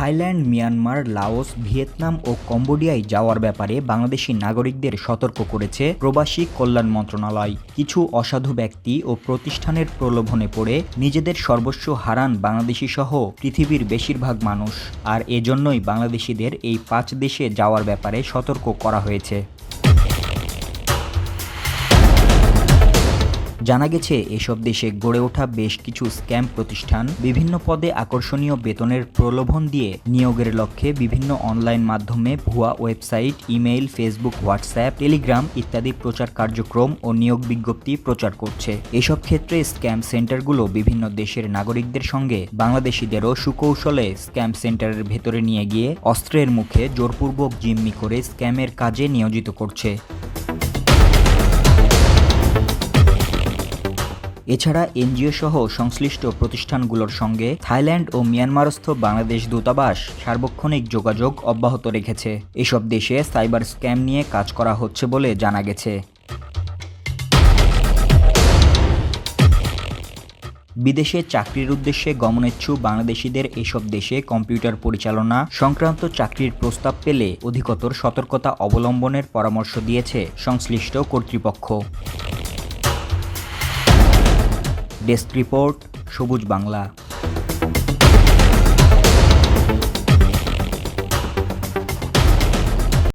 Thailand, Myanmar, Laos, Vietnam ও কম্বোডিয়ায় যাওয়ার ব্যাপারে বাংলাদেশি নাগরিকদের সতর্ক করেছে প্রবাসী কল্যাণ মন্ত্রণালয়। কিছু অসাধু ব্যক্তি ও প্রতিষ্ঠানের প্রলোভনে পড়ে নিজেদের সর্বস্ব হারান বাংলাদেশি সহ পৃথিবীর বেশিরভাগ মানুষ। আর এজন্যই বাংলাদেশিদের এই পাঁচ দেশে যাওয়ার ব্যাপারে সতর্ক করা হয়েছে। জানা গেছে, এসব দেশে গড়ে ওঠা বেশ কিছু স্ক্যাম প্রতিষ্ঠান বিভিন্ন পদে আকর্ষণীয় বেতনের প্রলোভন দিয়ে নিয়োগের লক্ষ্যে বিভিন্ন অনলাইন মাধ্যমে ভুয়া website, email, Facebook, WhatsApp, Telegram ইত্যাদি প্রচার কার্যক্রম ও নিয়োগ বিজ্ঞপ্তি প্রচার করছে। এসব ক্ষেত্রে স্ক্যাম সেন্টারগুলো বিভিন্ন দেশের নাগরিকদের সঙ্গে বাংলাদেশিদেরও সুকৌশলে স্ক্যাম সেন্টারের ভেতরে নিয়ে গিয়ে অস্ত্রের মুখে জোরপূর্বক জিম্মি করে স্ক্যামের কাজে নিয়োজিত করছে। এছাড়া এনজিও সহ সংশ্লিষ্ট প্রতিষ্ঠানগুলোর সঙ্গে থাইল্যান্ড ও মিয়ানমারস্থ বাংলাদেশ দূতাবাস সার্বক্ষণিক যোগাযোগ অব্যাহত রেখেছে। এসব দেশে সাইবার স্ক্যাম নিয়ে কাজ করা হচ্ছে বলে জানা গেছে। বিদেশে চাকরির উদ্দেশ্যে গমনেচ্ছু বাংলাদেশিদের এসব দেশে কম্পিউটার পরিচালনা সংক্রান্ত চাকরির প্রস্তাব পেলে অধিকতর সতর্কতা অবলম্বনের পরামর্শ দিয়েছে সংশ্লিষ্ট কর্তৃপক্ষ। ডেস্ক রিপোর্ট সবুজ বাংলা।